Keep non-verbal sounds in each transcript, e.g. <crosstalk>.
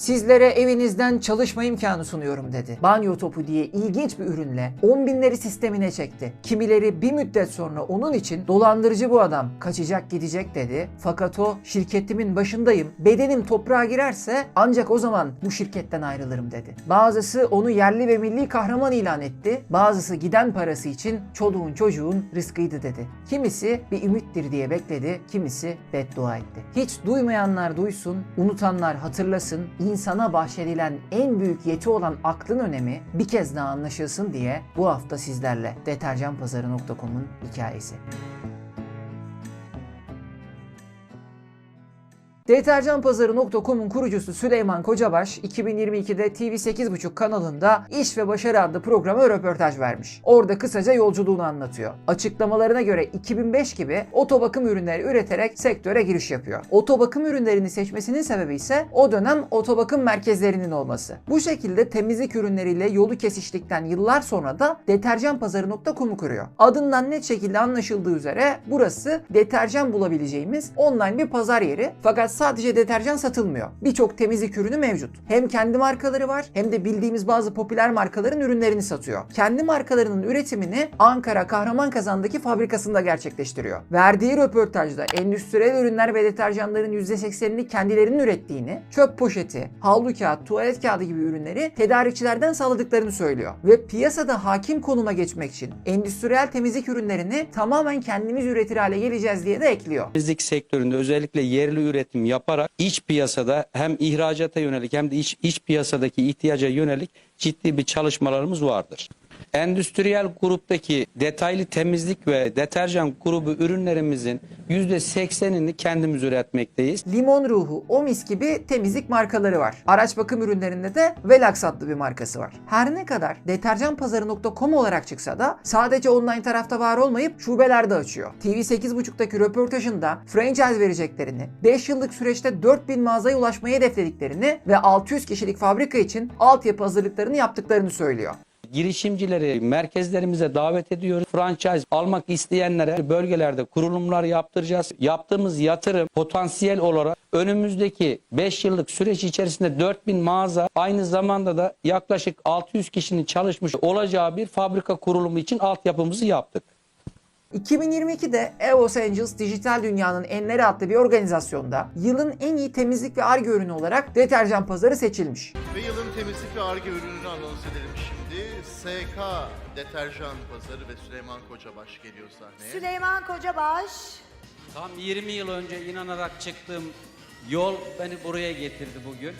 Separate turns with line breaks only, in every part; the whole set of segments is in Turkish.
Sizlere evinizden çalışma imkanı sunuyorum dedi. Banyo topu diye ilginç bir ürünle 10 binleri sistemine çekti. Kimileri bir müddet sonra onun için dolandırıcı bu adam kaçacak gidecek dedi. Fakat o şirketimin başındayım. Bedenim toprağa girerse ancak o zaman bu şirketten ayrılırım dedi. Bazısı onu yerli ve milli kahraman ilan etti. Bazısı giden parası için çoluğun çocuğun rızkıydı dedi. Kimisi bir ümittir diye bekledi. Kimisi beddua etti. Hiç duymayanlar duysun, unutanlar hatırlasın. İnsana bahşedilen en büyük yeti olan aklın önemi bir kez daha anlaşılsın diye bu hafta sizlerle deterjanpazarı.com'un hikayesi. Deterjanpazarı.com'un kurucusu Süleyman Kocabaş 2022'de TV8.5 kanalında İş ve Başarı adlı programa röportaj vermiş. Orada kısaca yolculuğunu anlatıyor. Açıklamalarına göre 2005 gibi otobakım ürünleri üreterek sektöre giriş yapıyor. Otobakım ürünlerini seçmesinin sebebi ise o dönem otobakım merkezlerinin olması. Bu şekilde temizlik ürünleriyle yolu kesiştikten yıllar sonra da deterjanpazarı.com'u kuruyor. Adından net şekilde anlaşıldığı üzere burası deterjan bulabileceğimiz online bir pazar yeri. Fakat sadece deterjan satılmıyor. Birçok temizlik ürünü mevcut. Hem kendi markaları var hem de bildiğimiz bazı popüler markaların ürünlerini satıyor. Kendi markalarının üretimini Ankara Kahraman fabrikasında gerçekleştiriyor. Verdiği röportajda endüstriyel ürünler ve deterjanların %80'ini kendilerinin ürettiğini, çöp poşeti, havlu kağıt, tuvalet kağıdı gibi ürünleri tedarikçilerden sağladıklarını söylüyor. Ve piyasada hakim konuma geçmek için endüstriyel temizlik ürünlerini tamamen kendimiz üretir hale geleceğiz diye de ekliyor.
Temizlik sektöründe özellikle yerli üretim yaparak iç piyasada hem ihracata yönelik hem de iç, iç piyasadaki ihtiyaca yönelik ciddi bir çalışmalarımız vardır. Endüstriyel gruptaki detaylı temizlik ve deterjan grubu ürünlerimizin %80'ini kendimiz üretmekteyiz.
Limon Ruhu, Omis gibi temizlik markaları var. Araç bakım ürünlerinde de Velax adlı bir markası var. Her ne kadar deterjanpazarı.com olarak çıksa da sadece online tarafta var olmayıp şubeler de açıyor. TV8.5'taki röportajında franchise vereceklerini, 5 yıllık süreçte 4000 mağazaya ulaşmayı hedeflediklerini ve 600 kişilik fabrika için altyapı hazırlıklarını yaptıklarını söylüyor.
Girişimcileri merkezlerimize davet ediyoruz. Franchise almak isteyenlere bölgelerde kurulumlar yaptıracağız. Yaptığımız yatırım potansiyel olarak önümüzdeki 5 yıllık süreç içerisinde 4000 mağaza aynı zamanda da yaklaşık 600 kişinin çalışmış olacağı bir fabrika kurulumu için altyapımızı yaptık.
2022'de EOS Angels Dijital Dünya'nın Enleri adlı bir organizasyonda yılın en iyi temizlik ve arge ürünü olarak deterjan pazarı seçilmiş.
Ve yılın temizlik ve arge ürününü anons edelim. SK Deterjan Pazarı ve Süleyman Kocabaş geliyor sahneye.
Süleyman Kocabaş.
Tam 20 yıl önce inanarak çıktığım yol beni buraya getirdi bugün.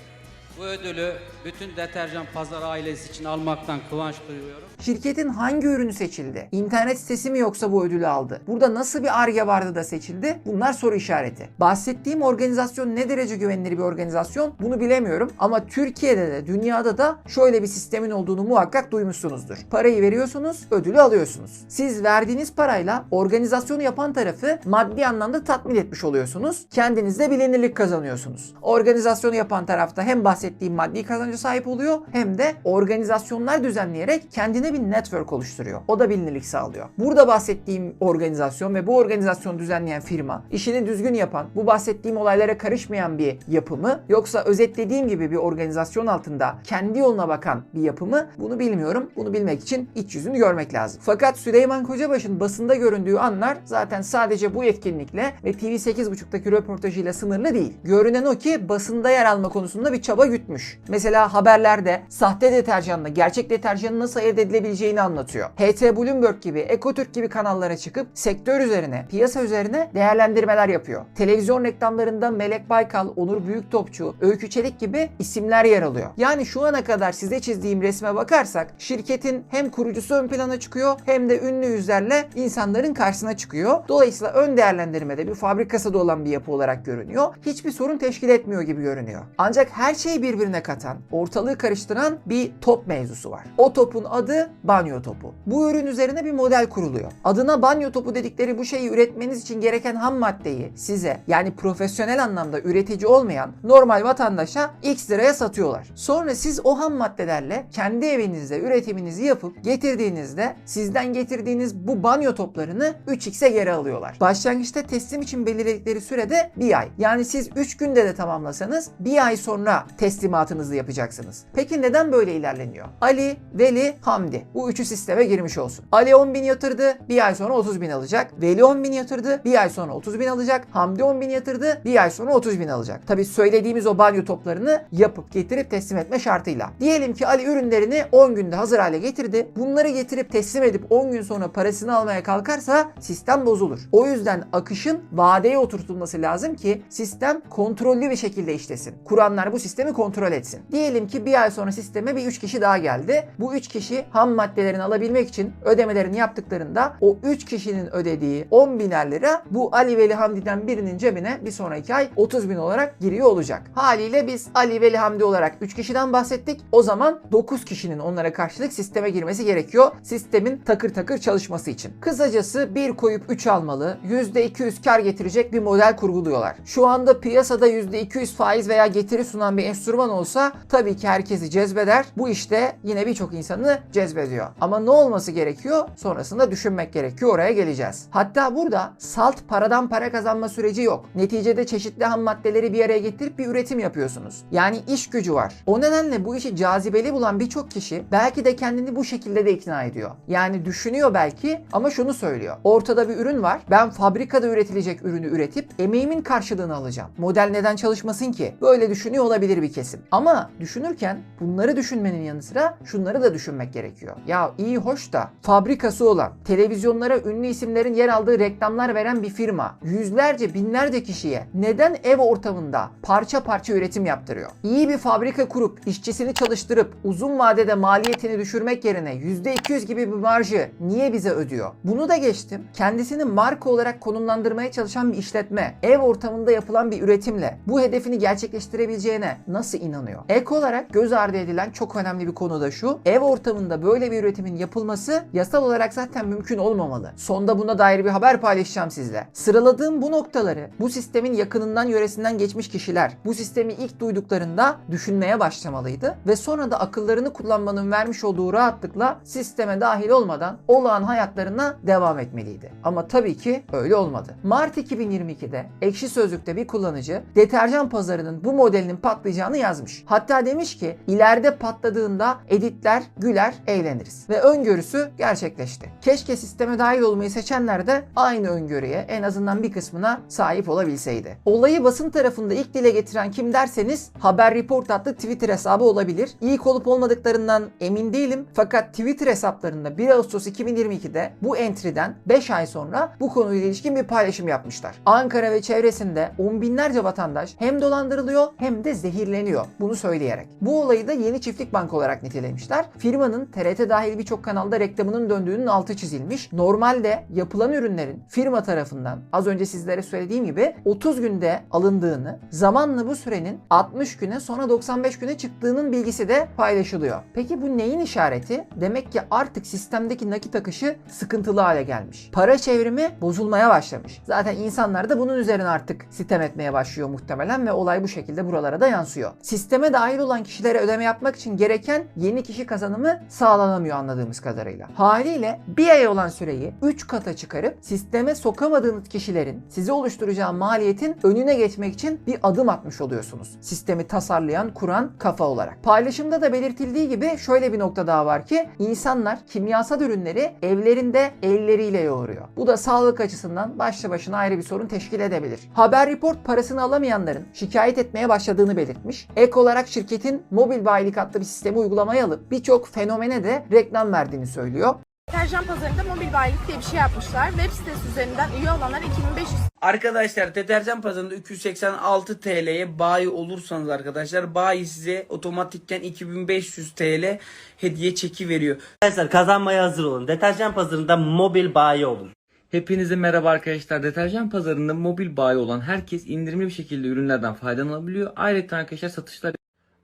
Bu ödülü bütün deterjan pazar ailesi için almaktan kıvanç duyuyorum.
Şirketin hangi ürünü seçildi? İnternet sitesi mi yoksa bu ödülü aldı? Burada nasıl bir arge vardı da seçildi? Bunlar soru işareti. Bahsettiğim organizasyon ne derece güvenilir bir organizasyon bunu bilemiyorum. Ama Türkiye'de de dünyada da şöyle bir sistemin olduğunu muhakkak duymuşsunuzdur. Parayı veriyorsunuz, ödülü alıyorsunuz. Siz verdiğiniz parayla organizasyonu yapan tarafı maddi anlamda tatmin etmiş oluyorsunuz. Kendinizde bilinirlik kazanıyorsunuz. Organizasyonu yapan tarafta hem bahsettiğim maddi kazanca sahip oluyor hem de organizasyonlar düzenleyerek kendine bir network oluşturuyor. O da bilinirlik sağlıyor. Burada bahsettiğim organizasyon ve bu organizasyonu düzenleyen firma işini düzgün yapan, bu bahsettiğim olaylara karışmayan bir yapımı yoksa özetlediğim gibi bir organizasyon altında kendi yoluna bakan bir yapımı bunu bilmiyorum. Bunu bilmek için iç yüzünü görmek lazım. Fakat Süleyman Kocabaş'ın basında göründüğü anlar zaten sadece bu etkinlikle ve TV8.5'taki röportajıyla sınırlı değil. Görünen o ki basında yer alma konusunda bir çaba gütmüş. Mesela haberlerde sahte deterjanla gerçek deterjanın nasıl ayırt edilebileceğini anlatıyor. HT Bloomberg gibi, Ekotürk gibi kanallara çıkıp sektör üzerine, piyasa üzerine değerlendirmeler yapıyor. Televizyon reklamlarında Melek Baykal, Onur Büyüktopçu, Öykü Çelik gibi isimler yer alıyor. Yani şu ana kadar size çizdiğim resme bakarsak şirketin hem kurucusu ön plana çıkıyor hem de ünlü yüzlerle insanların karşısına çıkıyor. Dolayısıyla ön değerlendirmede bir fabrikası da olan bir yapı olarak görünüyor. Hiçbir sorun teşkil etmiyor gibi görünüyor. Ancak her birbirine katan, ortalığı karıştıran bir top mevzusu var. O topun adı banyo topu. Bu ürün üzerine bir model kuruluyor. Adına banyo topu dedikleri bu şeyi üretmeniz için gereken ham maddeyi size yani profesyonel anlamda üretici olmayan normal vatandaşa X liraya satıyorlar. Sonra siz o ham maddelerle kendi evinizde üretiminizi yapıp getirdiğinizde sizden getirdiğiniz bu banyo toplarını 3x'e geri alıyorlar. Başlangıçta teslim için belirledikleri sürede bir ay. Yani siz 3 günde de tamamlasanız bir ay sonra teslim teslimatınızı yapacaksınız. Peki neden böyle ilerleniyor? Ali, Veli, Hamdi. Bu üçü sisteme girmiş olsun. Ali 10 bin yatırdı. Bir ay sonra 30 bin alacak. Veli 10 bin yatırdı. Bir ay sonra 30 bin alacak. Hamdi 10 bin yatırdı. Bir ay sonra 30 bin alacak. Tabi söylediğimiz o banyo toplarını yapıp getirip teslim etme şartıyla. Diyelim ki Ali ürünlerini 10 günde hazır hale getirdi. Bunları getirip teslim edip 10 gün sonra parasını almaya kalkarsa sistem bozulur. O yüzden akışın vadeye oturtulması lazım ki sistem kontrollü bir şekilde işlesin. Kuranlar bu sistemi kontrol etsin. Diyelim ki bir ay sonra sisteme bir 3 kişi daha geldi. Bu 3 kişi ham maddelerini alabilmek için ödemelerini yaptıklarında o 3 kişinin ödediği 10 biner lira bu Ali Veli Hamdi'den birinin cebine bir sonraki ay 30 bin olarak giriyor olacak. Haliyle biz Ali Veli Hamdi olarak 3 kişiden bahsettik. O zaman 9 kişinin onlara karşılık sisteme girmesi gerekiyor. Sistemin takır takır çalışması için. Kısacası bir koyup 3 almalı, %200 kar getirecek bir model kurguluyorlar. Şu anda piyasada %200 faiz veya getiri sunan bir enstrüman olsa tabii ki herkesi cezbeder. Bu işte yine birçok insanı cezbediyor. Ama ne olması gerekiyor? Sonrasında düşünmek gerekiyor. Oraya geleceğiz. Hatta burada salt paradan para kazanma süreci yok. Neticede çeşitli ham maddeleri bir araya getirip bir üretim yapıyorsunuz. Yani iş gücü var. O nedenle bu işi cazibeli bulan birçok kişi belki de kendini bu şekilde de ikna ediyor. Yani düşünüyor belki ama şunu söylüyor. Ortada bir ürün var. Ben fabrikada üretilecek ürünü üretip emeğimin karşılığını alacağım. Model neden çalışmasın ki? Böyle düşünüyor olabilir bir kesim. Ama düşünürken bunları düşünmenin yanı sıra şunları da düşünmek gerekiyor. Ya iyi hoş da fabrikası olan, televizyonlara ünlü isimlerin yer aldığı reklamlar veren bir firma yüzlerce binlerce kişiye neden ev ortamında parça parça üretim yaptırıyor? İyi bir fabrika kurup işçisini çalıştırıp uzun vadede maliyetini düşürmek yerine %200 gibi bir marjı niye bize ödüyor? Bunu da geçtim. Kendisini marka olarak konumlandırmaya çalışan bir işletme ev ortamında yapılan bir üretimle bu hedefini gerçekleştirebileceğine nasıl inanıyor? Ek olarak göz ardı edilen çok önemli bir konu da şu. Ev ortamında böyle bir üretimin yapılması yasal olarak zaten mümkün olmamalı. Sonda buna dair bir haber paylaşacağım sizle. Sıraladığım bu noktaları bu sistemin yakınından yöresinden geçmiş kişiler bu sistemi ilk duyduklarında düşünmeye başlamalıydı ve sonra da akıllarını kullanmanın vermiş olduğu rahatlıkla sisteme dahil olmadan olağan hayatlarına devam etmeliydi. Ama tabii ki öyle olmadı. Mart 2022'de Ekşi Sözlük'te bir kullanıcı deterjan pazarının bu modelinin patlayacağını yazmış. Hatta demiş ki ileride patladığında editler, güler, eğleniriz. Ve öngörüsü gerçekleşti. Keşke sisteme dahil olmayı seçenler de aynı öngörüye en azından bir kısmına sahip olabilseydi. Olayı basın tarafında ilk dile getiren kim derseniz Haber Report adlı Twitter hesabı olabilir. İlk olup olmadıklarından emin değilim. Fakat Twitter hesaplarında 1 Ağustos 2022'de bu entry'den 5 ay sonra bu konuyla ilişkin bir paylaşım yapmışlar. Ankara ve çevresinde on binlerce vatandaş hem dolandırılıyor hem de zehirleniyor. Bunu söyleyerek. Bu olayı da yeni çiftlik bank olarak nitelemişler. Firmanın TRT dahil birçok kanalda reklamının döndüğünün altı çizilmiş. Normalde yapılan ürünlerin firma tarafından az önce sizlere söylediğim gibi 30 günde alındığını, zamanla bu sürenin 60 güne sonra 95 güne çıktığının bilgisi de paylaşılıyor. Peki bu neyin işareti? Demek ki artık sistemdeki nakit akışı sıkıntılı hale gelmiş. Para çevrimi bozulmaya başlamış. Zaten insanlar da bunun üzerine artık sitem etmeye başlıyor muhtemelen ve olay bu şekilde buralara da yansıyor. Sisteme dahil olan kişilere ödeme yapmak için gereken yeni kişi kazanımı sağlanamıyor anladığımız kadarıyla. Haliyle bir ay olan süreyi 3 kata çıkarıp sisteme sokamadığınız kişilerin size oluşturacağı maliyetin önüne geçmek için bir adım atmış oluyorsunuz. Sistemi tasarlayan, kuran kafa olarak. Paylaşımda da belirtildiği gibi şöyle bir nokta daha var ki insanlar kimyasal ürünleri evlerinde elleriyle yoğuruyor. Bu da sağlık açısından başlı başına ayrı bir sorun teşkil edebilir. Haber Report parasını alamayanların şikayet etmeye başladığını belirtmiş. Ek olarak şirketin mobil bayilik adlı bir sistemi uygulamaya alıp birçok fenomene de reklam verdiğini söylüyor.
Deterjan pazarında mobil bayilik diye bir şey yapmışlar. Web sitesi üzerinden üye olanlar 2500
Arkadaşlar deterjan pazarında 286 TL'ye bayi olursanız arkadaşlar bayi size otomatikken 2500 TL hediye çeki veriyor.
Arkadaşlar kazanmaya hazır olun. Deterjan pazarında mobil bayi olun.
Hepinize merhaba arkadaşlar. Deterjan pazarında mobil bayi olan herkes indirimli bir şekilde ürünlerden faydalanabiliyor. Ayrıca arkadaşlar satışlar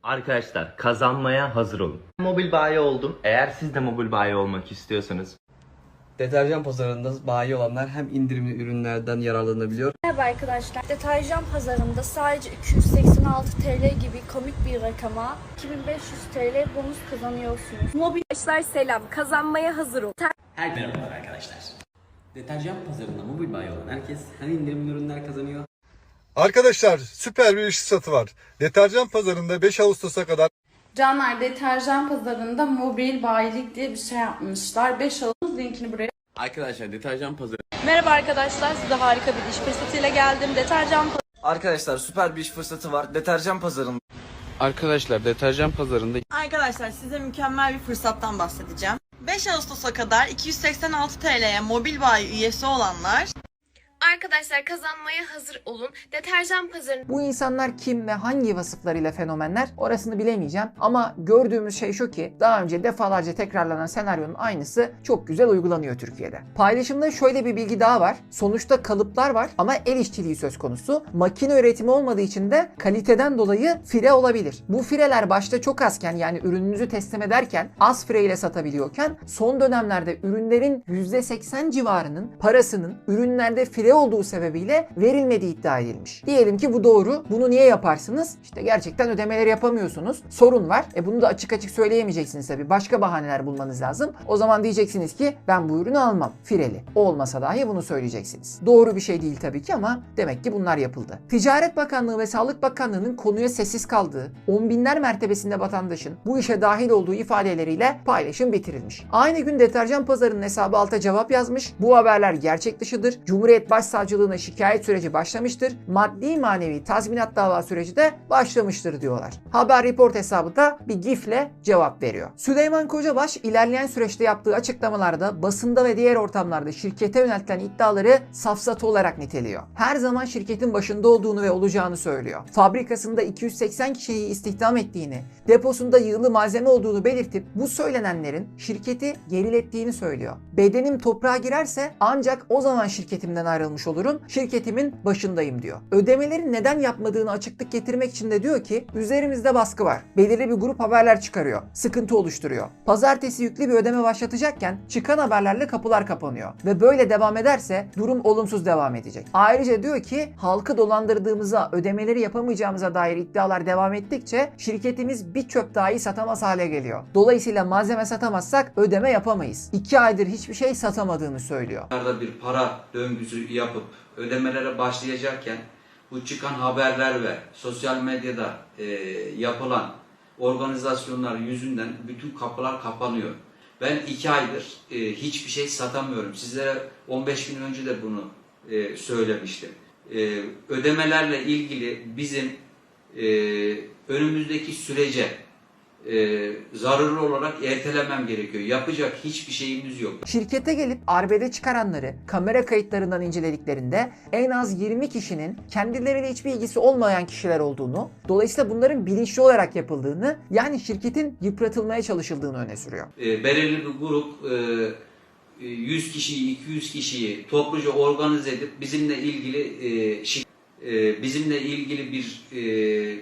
Arkadaşlar kazanmaya hazır olun. Mobil bayi oldum. Eğer siz de mobil bayi olmak istiyorsanız
Deterjan pazarında bayi olanlar hem indirimli ürünlerden yararlanabiliyor
Merhaba arkadaşlar. Deterjan pazarında sadece 286 TL gibi komik bir rakama 2500 TL bonus kazanıyorsunuz.
mobil işler selam. Kazanmaya hazır olun.
Herkese merhabalar arkadaşlar. Deterjan pazarında mobil bayi olan herkes hem indirimli ürünler kazanıyor Arkadaşlar süper bir iş fırsatı var. Deterjan pazarında 5 Ağustos'a kadar
Canlar deterjan pazarında mobil bayilik diye bir şey yapmışlar. 5 Ağustos linkini buraya
Arkadaşlar deterjan pazarı
Merhaba arkadaşlar, size harika bir iş fırsatıyla geldim. Deterjan
Arkadaşlar süper bir iş fırsatı var. Deterjan pazarında.
Arkadaşlar deterjan pazarında
Arkadaşlar size mükemmel bir fırsattan bahsedeceğim. 5 Ağustos'a kadar 286 TL'ye mobil bayi üyesi olanlar
Arkadaşlar kazanmaya hazır olun. Deterjan pazarında
Bu insanlar kim ve hangi vasıflarıyla fenomenler orasını bilemeyeceğim. Ama gördüğümüz şey şu ki daha önce defalarca tekrarlanan senaryonun aynısı çok güzel uygulanıyor Türkiye'de. Paylaşımda şöyle bir bilgi daha var. Sonuçta kalıplar var ama el işçiliği söz konusu. Makine üretimi olmadığı için de kaliteden dolayı fire olabilir. Bu fireler başta çok azken yani ürününüzü teslim ederken az fire ile satabiliyorken son dönemlerde ürünlerin %80 civarının parasının ürünlerde fire olduğu sebebiyle verilmediği iddia edilmiş. Diyelim ki bu doğru. Bunu niye yaparsınız? İşte gerçekten ödemeleri yapamıyorsunuz. Sorun var. E bunu da açık açık söyleyemeyeceksiniz tabii. Başka bahaneler bulmanız lazım. O zaman diyeceksiniz ki ben bu ürünü almam. Fireli. Olmasa dahi bunu söyleyeceksiniz. Doğru bir şey değil tabii ki ama demek ki bunlar yapıldı. Ticaret Bakanlığı ve Sağlık Bakanlığı'nın konuya sessiz kaldığı, on binler mertebesinde vatandaşın bu işe dahil olduğu ifadeleriyle paylaşım bitirilmiş. Aynı gün deterjan pazarının hesabı alta cevap yazmış. Bu haberler gerçek dışıdır. Cumhuriyet Başsavcılığına şikayet süreci başlamıştır. Maddi manevi tazminat dava süreci de başlamıştır diyorlar. Haber report hesabı da bir gifle cevap veriyor. Süleyman Kocabaş ilerleyen süreçte yaptığı açıklamalarda basında ve diğer ortamlarda şirkete yöneltilen iddiaları safsatı olarak niteliyor. Her zaman şirketin başında olduğunu ve olacağını söylüyor. Fabrikasında 280 kişiyi istihdam ettiğini, deposunda yığılı malzeme olduğunu belirtip bu söylenenlerin şirketi gerilettiğini söylüyor. Bedenim toprağa girerse ancak o zaman şirketimden ayrılmış olurum, şirketimin başındayım diyor. Ödemeleri neden yapmadığını açıklık getirmek için de diyor ki üzerimizde baskı var. Belirli bir grup haberler çıkarıyor. Sıkıntı oluşturuyor. Pazartesi yüklü bir ödeme başlatacakken çıkan haberlerle kapılar kapanıyor. Ve böyle devam ederse durum olumsuz devam edecek. Ayrıca diyor ki halkı dolandırdığımıza, ödemeleri yapamayacağımıza dair iddialar devam ettikçe şirketimiz bir çöp dahi satamaz hale geliyor. Dolayısıyla malzeme satamazsak ödeme yapamayız. 2 aydır hiçbir şey satamadığını söylüyor.
Bir para döngüsü yapıp ödemelere başlayacakken bu çıkan haberler ve sosyal medyada e, yapılan organizasyonlar yüzünden bütün kapılar kapanıyor. Ben iki aydır e, hiçbir şey satamıyorum. Sizlere 15 gün önce de bunu e, söylemiştim. E, ödemelerle ilgili bizim e, önümüzdeki sürece e, zararlı olarak ertelemem gerekiyor. Yapacak hiçbir şeyimiz yok.
Şirkete gelip arbede çıkaranları kamera kayıtlarından incelediklerinde en az 20 kişinin kendileriyle hiçbir ilgisi olmayan kişiler olduğunu, dolayısıyla bunların bilinçli olarak yapıldığını, yani şirketin yıpratılmaya çalışıldığını öne sürüyor.
e, belirli bir grup e, e, 100 kişiyi, 200 kişiyi topluca organize edip bizimle ilgili e, şi- e, bizimle ilgili bir e,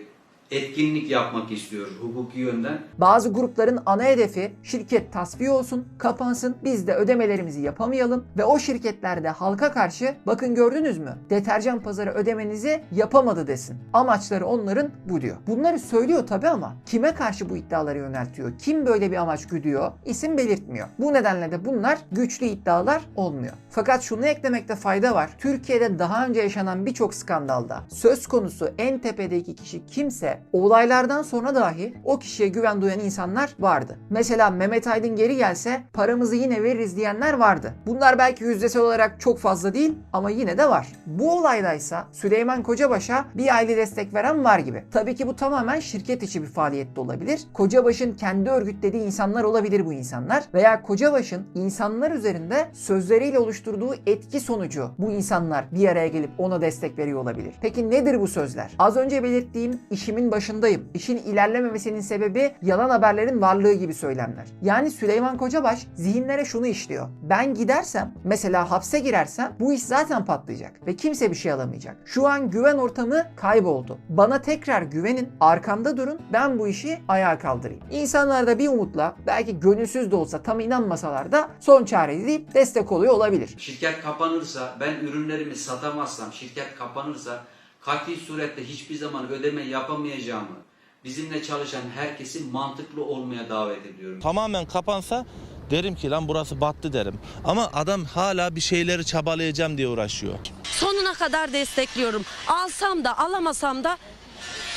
etkinlik yapmak istiyor hukuki yönden.
Bazı grupların ana hedefi şirket tasfiye olsun, kapansın, biz de ödemelerimizi yapamayalım ve o şirketlerde halka karşı bakın gördünüz mü deterjan pazarı ödemenizi yapamadı desin. Amaçları onların bu diyor. Bunları söylüyor tabi ama kime karşı bu iddiaları yöneltiyor? Kim böyle bir amaç güdüyor? İsim belirtmiyor. Bu nedenle de bunlar güçlü iddialar olmuyor. Fakat şunu eklemekte fayda var. Türkiye'de daha önce yaşanan birçok skandalda söz konusu en tepedeki kişi kimse olaylardan sonra dahi o kişiye güven duyan insanlar vardı. Mesela Mehmet Aydın geri gelse paramızı yine veririz diyenler vardı. Bunlar belki yüzdesel olarak çok fazla değil ama yine de var. Bu olaydaysa Süleyman Kocabaş'a bir aile destek veren var gibi. Tabii ki bu tamamen şirket içi bir faaliyet de olabilir. Kocabaş'ın kendi örgütlediği insanlar olabilir bu insanlar veya Kocabaş'ın insanlar üzerinde sözleriyle oluşturduğu etki sonucu bu insanlar bir araya gelip ona destek veriyor olabilir. Peki nedir bu sözler? Az önce belirttiğim işimin başındayım. İşin ilerlememesinin sebebi yalan haberlerin varlığı gibi söylemler. Yani Süleyman Kocabaş zihinlere şunu işliyor. Ben gidersem mesela hapse girersem bu iş zaten patlayacak ve kimse bir şey alamayacak. Şu an güven ortamı kayboldu. Bana tekrar güvenin, arkamda durun, ben bu işi ayağa kaldırayım. İnsanlar da bir umutla belki gönülsüz de olsa tam inanmasalar da son çare deyip destek oluyor olabilir.
Şirket kapanırsa, ben ürünlerimi satamazsam, şirket kapanırsa kat'i surette hiçbir zaman ödeme yapamayacağımı bizimle çalışan herkesi mantıklı olmaya davet ediyorum.
Tamamen kapansa Derim ki lan burası battı derim. Ama adam hala bir şeyleri çabalayacağım diye uğraşıyor.
Sonuna kadar destekliyorum. Alsam da alamasam da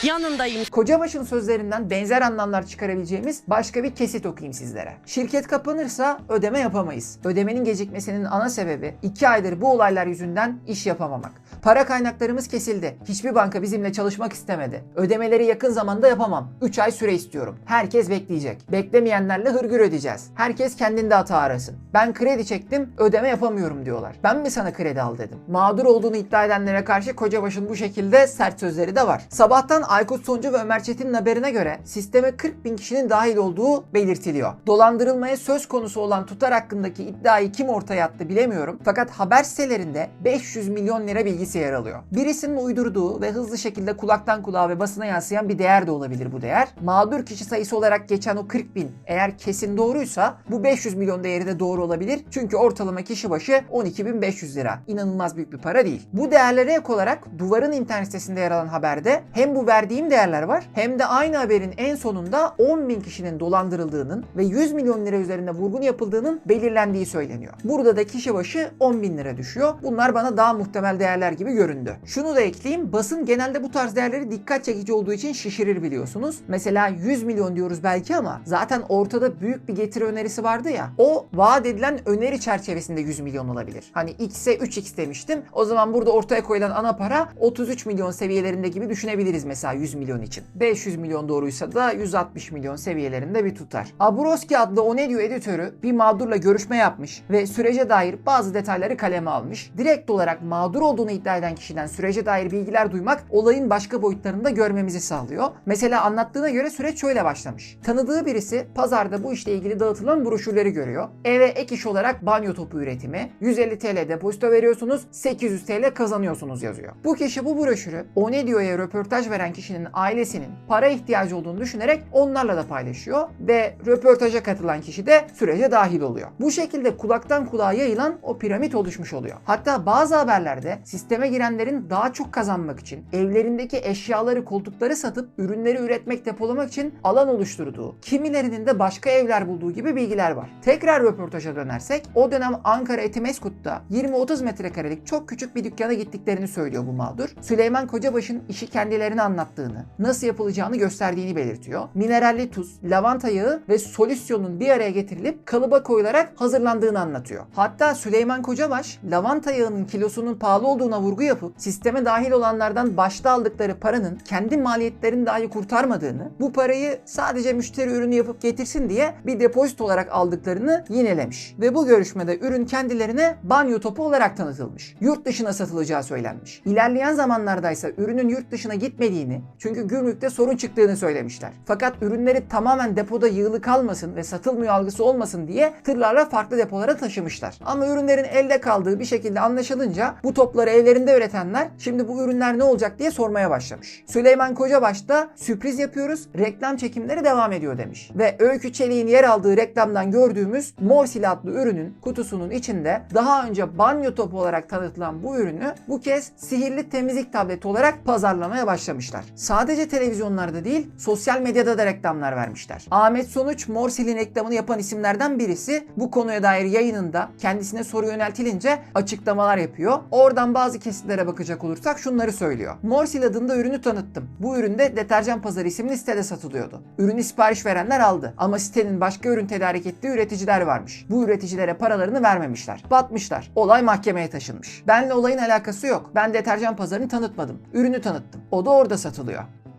yanındayım.
Kocabaş'ın sözlerinden benzer anlamlar çıkarabileceğimiz başka bir kesit okuyayım sizlere. Şirket kapanırsa ödeme yapamayız. Ödemenin gecikmesinin ana sebebi 2 aydır bu olaylar yüzünden iş yapamamak. Para kaynaklarımız kesildi. Hiçbir banka bizimle çalışmak istemedi. Ödemeleri yakın zamanda yapamam. 3 ay süre istiyorum. Herkes bekleyecek. Beklemeyenlerle hırgür ödeyeceğiz. Herkes kendinde hata arasın. Ben kredi çektim, ödeme yapamıyorum diyorlar. Ben mi sana kredi al dedim. Mağdur olduğunu iddia edenlere karşı Kocabaş'ın bu şekilde sert sözleri de var. Sabahtan Aykut Soncu ve Ömer Çetin'in haberine göre sisteme 40 bin kişinin dahil olduğu belirtiliyor. Dolandırılmaya söz konusu olan tutar hakkındaki iddiayı kim ortaya attı bilemiyorum. Fakat haber sitelerinde 500 milyon lira bilgisi yer alıyor. Birisinin uydurduğu ve hızlı şekilde kulaktan kulağa ve basına yansıyan bir değer de olabilir bu değer. Mağdur kişi sayısı olarak geçen o 40 bin eğer kesin doğruysa bu 500 milyon değeri de doğru olabilir. Çünkü ortalama kişi başı 12.500 lira. İnanılmaz büyük bir para değil. Bu değerlere ek olarak Duvar'ın internet sitesinde yer alan haberde hem bu verdiğim değerler var hem de aynı haberin en sonunda 10 bin kişinin dolandırıldığının ve 100 milyon lira üzerinde vurgun yapıldığının belirlendiği söyleniyor. Burada da kişi başı 10 bin lira düşüyor. Bunlar bana daha muhtemel değerler gibi göründü. Şunu da ekleyeyim. Basın genelde bu tarz değerleri dikkat çekici olduğu için şişirir biliyorsunuz. Mesela 100 milyon diyoruz belki ama zaten ortada büyük bir getiri önerisi vardı ya. O vaat edilen öneri çerçevesinde 100 milyon olabilir. Hani x'e 3x demiştim. O zaman burada ortaya koyulan ana para 33 milyon seviyelerinde gibi düşünebiliriz mesela 100 milyon için. 500 milyon doğruysa da 160 milyon seviyelerinde bir tutar. Abroski adlı O Ne Diyor editörü bir mağdurla görüşme yapmış ve sürece dair bazı detayları kaleme almış. Direkt olarak mağdur olduğunu iddia eden kişiden sürece dair bilgiler duymak olayın başka boyutlarını da görmemizi sağlıyor. Mesela anlattığına göre süreç şöyle başlamış. Tanıdığı birisi pazarda bu işle ilgili dağıtılan broşürleri görüyor. Eve ek iş olarak banyo topu üretimi, 150 TL depozito veriyorsunuz, 800 TL kazanıyorsunuz yazıyor. Bu kişi bu broşürü O Ne Diyor'ya röportaj veren kişinin ailesinin para ihtiyacı olduğunu düşünerek onlarla da paylaşıyor ve röportaja katılan kişi de sürece dahil oluyor. Bu şekilde kulaktan kulağa yayılan o piramit oluşmuş oluyor. Hatta bazı haberlerde sisteme girenlerin daha çok kazanmak için evlerindeki eşyaları, koltukları satıp ürünleri üretmek, depolamak için alan oluşturduğu, kimilerinin de başka evler bulduğu gibi bilgiler var. Tekrar röportaja dönersek o dönem Ankara Etimeskut'ta 20-30 metrekarelik çok küçük bir dükkana gittiklerini söylüyor bu mağdur. Süleyman Kocabaş'ın işi kendilerine anlattığını, nasıl yapılacağını gösterdiğini belirtiyor. Mineralli tuz, lavanta yağı ve solüsyonun bir araya getirilip kalıba koyularak hazırlandığını anlatıyor. Hatta Süleyman Kocabaş lavanta yağının kilosunun pahalı olduğuna vurgu yapıp sisteme dahil olanlardan başta aldıkları paranın kendi maliyetlerini dahi kurtarmadığını, bu parayı sadece müşteri ürünü yapıp getirsin diye bir depozit olarak aldıklarını yinelemiş. Ve bu görüşmede ürün kendilerine banyo topu olarak tanıtılmış. Yurt dışına satılacağı söylenmiş. İlerleyen zamanlarda ise ürünün yurt dışına gitmediğini çünkü gümrükte sorun çıktığını söylemişler. Fakat ürünleri tamamen depoda yığılı kalmasın ve satılmıyor algısı olmasın diye tırlarla farklı depolara taşımışlar. Ama ürünlerin elde kaldığı bir şekilde anlaşılınca bu topları evlerinde üretenler şimdi bu ürünler ne olacak diye sormaya başlamış. Süleyman Kocabaş da sürpriz yapıyoruz, reklam çekimleri devam ediyor demiş. Ve Öykü Çelik'in yer aldığı reklamdan gördüğümüz Morsil adlı ürünün kutusunun içinde daha önce banyo topu olarak tanıtılan bu ürünü bu kez sihirli temizlik tableti olarak pazarlamaya başlamışlar. Sadece televizyonlarda değil, sosyal medyada da reklamlar vermişler. Ahmet Sonuç Morsil'in reklamını yapan isimlerden birisi bu konuya dair yayınında kendisine soru yöneltilince açıklamalar yapıyor. Oradan bazı kesitlere bakacak olursak şunları söylüyor. Morsil adında ürünü tanıttım. Bu ürün de Deterjan Pazarı isimli sitede satılıyordu. Ürünü sipariş verenler aldı. Ama sitenin başka ürün tedarik ettiği üreticiler varmış. Bu üreticilere paralarını vermemişler. Batmışlar. Olay mahkemeye taşınmış. Benle olayın alakası yok. Ben Deterjan Pazarı'nı tanıtmadım. Ürünü tanıttım. O da orada satılıyor.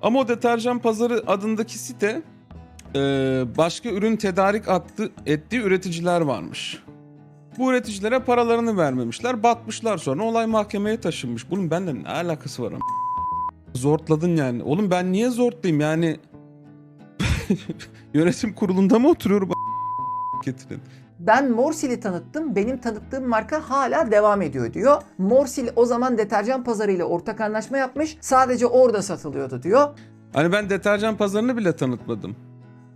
Ama o deterjan pazarı adındaki site e, başka ürün tedarik attı, ettiği üreticiler varmış. Bu üreticilere paralarını vermemişler. Batmışlar sonra olay mahkemeye taşınmış. Bunun benden ne alakası var ama? <laughs> Zortladın yani. Oğlum ben niye zortlayayım yani? <laughs> Yönetim kurulunda mı oturuyorum? <laughs> Getirin.
Ben Morsil'i tanıttım. Benim tanıttığım marka hala devam ediyor diyor. Morsil o zaman deterjan pazarıyla ortak anlaşma yapmış. Sadece orada satılıyordu diyor.
Hani ben deterjan pazarını bile tanıtmadım.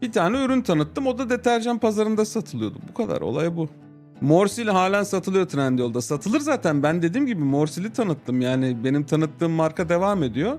Bir tane ürün tanıttım o da deterjan pazarında satılıyordu. Bu kadar olay bu. Morsil halen satılıyor Trendyol'da. Satılır zaten ben dediğim gibi Morsil'i tanıttım. Yani benim tanıttığım marka devam ediyor.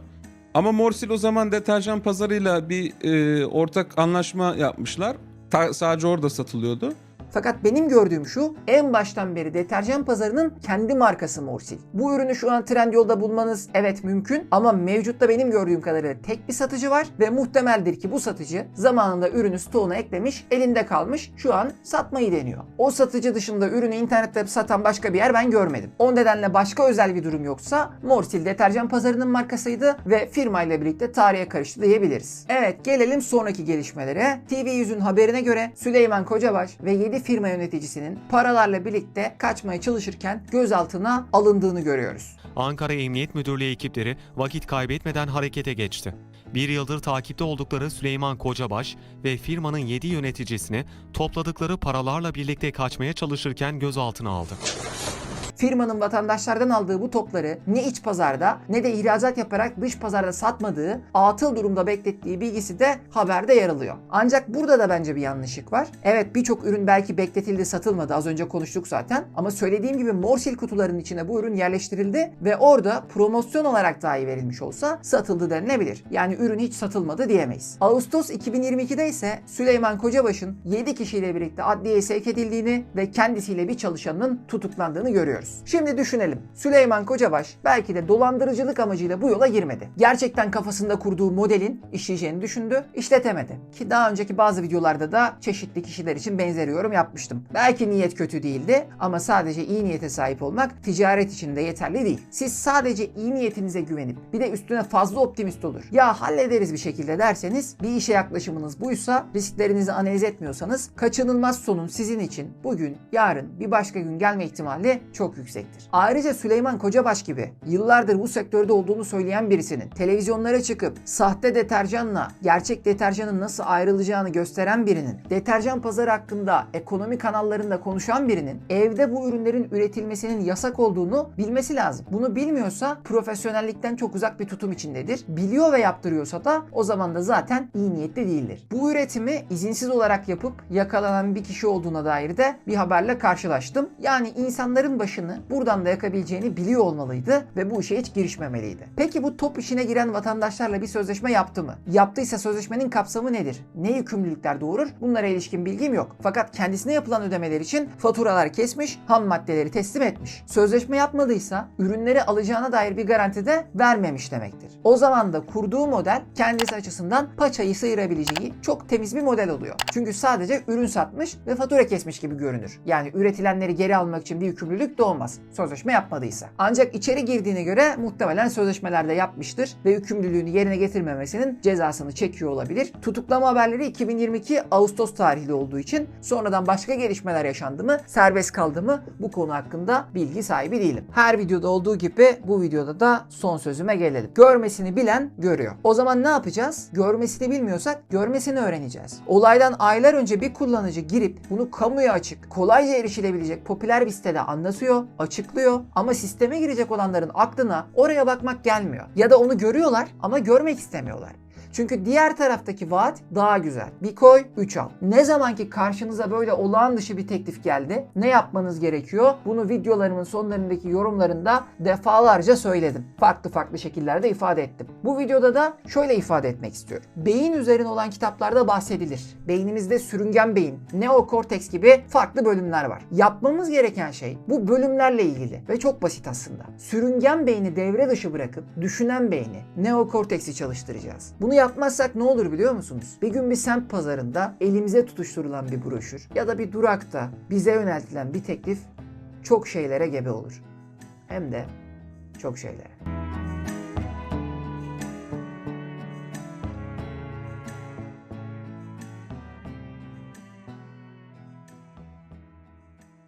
Ama Morsil o zaman deterjan pazarıyla bir e, ortak anlaşma yapmışlar. Ta- sadece orada satılıyordu.
Fakat benim gördüğüm şu en baştan beri deterjan pazarının kendi markası Morsil. Bu ürünü şu an Trendyol'da bulmanız evet mümkün ama mevcutta benim gördüğüm kadarıyla tek bir satıcı var ve muhtemeldir ki bu satıcı zamanında ürünü stoğuna eklemiş, elinde kalmış, şu an satmayı deniyor. O satıcı dışında ürünü internette satan başka bir yer ben görmedim. O nedenle başka özel bir durum yoksa Morsil deterjan pazarının markasıydı ve firmayla birlikte tarihe karıştı diyebiliriz. Evet gelelim sonraki gelişmelere. TV100'ün haberine göre Süleyman Kocabaş ve 7 firma yöneticisinin paralarla birlikte kaçmaya çalışırken gözaltına alındığını görüyoruz.
Ankara Emniyet Müdürlüğü ekipleri vakit kaybetmeden harekete geçti. Bir yıldır takipte oldukları Süleyman Kocabaş ve firmanın 7 yöneticisini topladıkları paralarla birlikte kaçmaya çalışırken gözaltına aldı.
Firmanın vatandaşlardan aldığı bu topları ne iç pazarda ne de ihracat yaparak dış pazarda satmadığı, atıl durumda beklettiği bilgisi de haberde yer alıyor. Ancak burada da bence bir yanlışlık var. Evet birçok ürün belki bekletildi satılmadı az önce konuştuk zaten ama söylediğim gibi morsil kutuların içine bu ürün yerleştirildi ve orada promosyon olarak dahi verilmiş olsa satıldı denilebilir. Yani ürün hiç satılmadı diyemeyiz. Ağustos 2022'de ise Süleyman Kocabaş'ın 7 kişiyle birlikte adliyeye sevk edildiğini ve kendisiyle bir çalışanının tutuklandığını görüyoruz. Şimdi düşünelim. Süleyman Kocabaş belki de dolandırıcılık amacıyla bu yola girmedi. Gerçekten kafasında kurduğu modelin işleyeceğini düşündü, işletemedi. Ki daha önceki bazı videolarda da çeşitli kişiler için benzer yorum yapmıştım. Belki niyet kötü değildi ama sadece iyi niyete sahip olmak ticaret için de yeterli değil. Siz sadece iyi niyetinize güvenip bir de üstüne fazla optimist olur. Ya hallederiz bir şekilde derseniz bir işe yaklaşımınız buysa risklerinizi analiz etmiyorsanız kaçınılmaz sonun sizin için bugün, yarın, bir başka gün gelme ihtimali çok yüksektir. Ayrıca Süleyman Kocabaş gibi yıllardır bu sektörde olduğunu söyleyen birisinin televizyonlara çıkıp sahte deterjanla gerçek deterjanın nasıl ayrılacağını gösteren birinin deterjan pazarı hakkında ekonomi kanallarında konuşan birinin evde bu ürünlerin üretilmesinin yasak olduğunu bilmesi lazım. Bunu bilmiyorsa profesyonellikten çok uzak bir tutum içindedir. Biliyor ve yaptırıyorsa da o zaman da zaten iyi niyetli değildir. Bu üretimi izinsiz olarak yapıp yakalanan bir kişi olduğuna dair de bir haberle karşılaştım. Yani insanların başını buradan da yakabileceğini biliyor olmalıydı ve bu işe hiç girişmemeliydi. Peki bu top işine giren vatandaşlarla bir sözleşme yaptı mı? Yaptıysa sözleşmenin kapsamı nedir? Ne yükümlülükler doğurur? Bunlara ilişkin bilgim yok. Fakat kendisine yapılan ödemeler için faturalar kesmiş, ham maddeleri teslim etmiş. Sözleşme yapmadıysa ürünleri alacağına dair bir garanti de vermemiş demektir. O zaman da kurduğu model kendisi açısından paçayı sıyırabileceği çok temiz bir model oluyor. Çünkü sadece ürün satmış ve fatura kesmiş gibi görünür. Yani üretilenleri geri almak için bir yükümlülük doğmaz. Sözleşme yapmadıysa. Ancak içeri girdiğine göre muhtemelen sözleşmelerde yapmıştır ve yükümlülüğünü yerine getirmemesinin cezasını çekiyor olabilir. Tutuklama haberleri 2022 Ağustos tarihli olduğu için sonradan başka gelişmeler yaşandı mı, serbest kaldı mı bu konu hakkında bilgi sahibi değilim. Her videoda olduğu gibi bu videoda da son sözüme gelelim. Görmesini bilen görüyor. O zaman ne yapacağız? Görmesini bilmiyorsak görmesini öğreneceğiz. Olaydan aylar önce bir kullanıcı girip bunu kamuya açık, kolayca erişilebilecek popüler bir sitede anlatıyor, açıklıyor ama sisteme girecek olanların aklına oraya bakmak gelmiyor. Ya da onu görüyorlar ama görmek istemiyorlar. Çünkü diğer taraftaki vaat daha güzel. Bir koy, 3 al. Ne zaman ki karşınıza böyle olağan dışı bir teklif geldi, ne yapmanız gerekiyor? Bunu videolarımın sonlarındaki yorumlarında defalarca söyledim. Farklı farklı şekillerde ifade ettim. Bu videoda da şöyle ifade etmek istiyorum. Beyin üzerine olan kitaplarda bahsedilir. Beynimizde sürüngen beyin, neokorteks gibi farklı bölümler var. Yapmamız gereken şey bu bölümlerle ilgili ve çok basit aslında. Sürüngen beyni devre dışı bırakıp düşünen beyni, neokorteksi çalıştıracağız. Bunu yapmazsak ne olur biliyor musunuz? Bir gün bir semt pazarında elimize tutuşturulan bir broşür ya da bir durakta bize yöneltilen bir teklif çok şeylere gebe olur. Hem de çok şeylere.